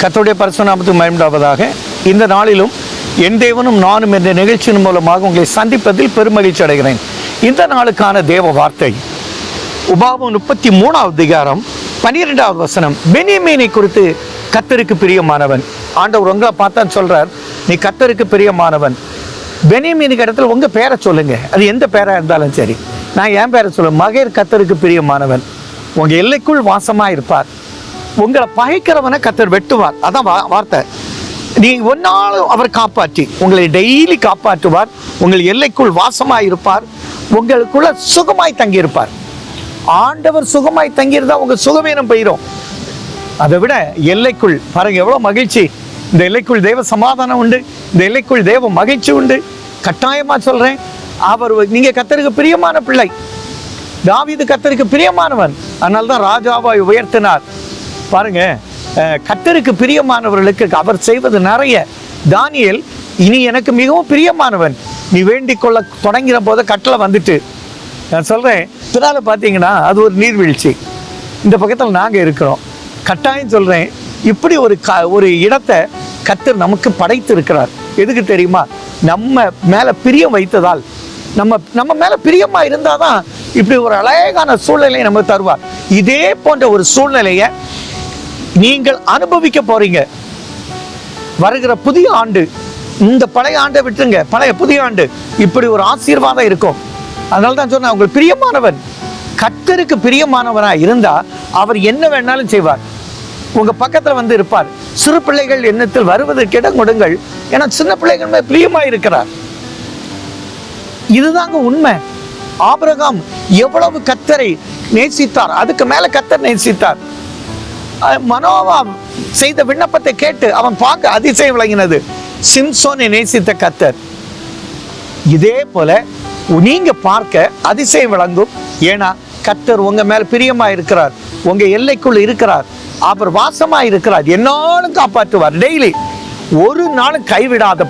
கத்தோடைய பரிசுநாமத்துக்கு மயமுண்டாவதாக இந்த நாளிலும் என் தேவனும் நானும் என்ற நிகழ்ச்சியின் மூலமாக உங்களை சந்திப்பதில் பெருமகிழ்ச்சி அடைகிறேன். இந்த நாளுக்கான தேவ வார்த்தை. உபாவம் முப்பத்தி மூணாவது அதிகாரம் பன்னிரெண்டாவது வசனம். பெனியமீனை குறித்து கத்தருக்கு பிரியமானவன். ஆண்டவர் உங்களை பார்த்தா சொல்றார். நீ கத்தருக்கு பிரியமானவன். பெனியமீனுக்கு இடத்துல உங்கள் பேரை சொல்லுங்க. அது எந்த பேராக இருந்தாலும் சரி. நான் என் பேரை சொல்லுவேன். மகேர் கத்தருக்கு பிரியமானவன். உங்கள் எல்லைக்குள் வாசமாக இருப்பார். உங்களை பகைக்கிறவனை கத்தர் வெட்டுவார். அதான் வா- வார்த்தை. நீ ஒன்னாலும் அவர் காப்பாற்றி உங்களை டெய்லி காப்பாற்றுவார். உங்கள் எல்லைக்குள் வாசமாய் இருப்பார் உங்களுக்குள்ள சுகமாய் தங்கியிருப்பார். ஆண்டவர் சுகமாய் தங்கியிருந்தா உங்க சுகவீனம் போயிடும் அதை விட எல்லைக்குள் பாருங்க எவ்வளவு மகிழ்ச்சி. இந்த எல்லைக்குள் தேவ சமாதானம் உண்டு. இந்த எல்லைக்குள் தெய்வ மகிழ்ச்சி உண்டு. கட்டாயமா சொல்றேன். அவர் நீங்க கத்தருக்கு பிரியமான பிள்ளை. தாவிது கத்தருக்கு பிரியமானவன். அதனால்தான் ராஜாவாய் உயர்த்தினார். பாருங்க கத்தருக்கு பிரியமானவர்களுக்கு அவர் செய்வது நிறைய. தானியல் இனி எனக்கு மிகவும் பிரியமானவன். நீ வேண்டிக் கொள்ள தொடங்கிற போது கட்டளை வந்துட்டு. நான் சொல்றேன் பின்னால பார்த்தீங்கன்னா அது ஒரு நீர்வீழ்ச்சி. இந்த பக்கத்தில் நாங்கள் இருக்கிறோம். கட்டாயம் சொல்றேன் இப்படி ஒரு க ஒரு இடத்தை கத்தர் நமக்கு படைத்து இருக்கிறார் எதுக்கு தெரியுமா? நம்ம மேலே பிரியம் வைத்ததால். நம்ம நம்ம மேல பிரியமா இருந்தாதான் இப்படி ஒரு அழகான சூழ்நிலையை நம்ம தருவார். இதே போன்ற ஒரு சூழ்நிலையை நீங்கள் அனுபவிக்க போறீங்க. வருகிற புதிய ஆண்டு இந்த பழைய ஆண்டை விட்டுருங்க. பழைய புதிய ஆண்டு இப்படி ஒரு ஆசீர்வாதம் இருக்கும். அதனால தான் சொன்னேன் உங்கள் பிரியமானவன் கத்தருக்கு பிரியமானவனா இருந்தா அவர் என்ன வேணாலும் செய்வார். உங்க பக்கத்துல வந்து இருப்பார். சிறு பிள்ளைகள் எண்ணத்தில் வருவதற்கு இடம் கொடுங்கள் ஏன்னா சின்ன பிள்ளைகள் மேல் பிரியமா இருக்கிறார். இதுதாங்க உண்மை. ஆபரகம் எவ்வளவு கத்தரை நேசித்தார். அதுக்கு மேல கத்தர் நேசித்தார். மனோவாம் செய்த விண்ணப்பத்தை கேட்டு அவன் பார்க்க அதிசயம் விளங்கினது. சிம்சோனை நேசித்த கத்தர் இதே போல நீங்க பார்க்க அதிசயம் விளங்கும். ஏன்னா கத்தர் உங்க மேல பிரியமா இருக்கிறார். உங்க எல்லைக்குள் இருக்கிறார். அவர் வாசமா இருக்கிறார். என்னாலும் காப்பாற்றுவார். டெய்லி ஒரு நாளும் கைவிடாத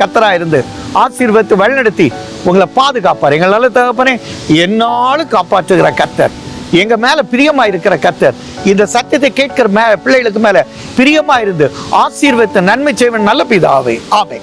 கத்தரா இருந்து ஆசீர்வத்து வழிநடத்தி உங்களை பாதுகாப்பார். எங்கள் நல்ல தகப்பனே என்னாலும் காப்பாற்றுகிற கத்தர் எங்க மேல பிரியமா இருக்கிற கத்தர் இந்த சத்தியத்தை கேட்கிற மே பிள்ளைகளுக்கு மேல பிரியமா இருந்து ஆசீர்வத்தை நன்மை செய்வன் நல்ல பிதாவே. ஆமே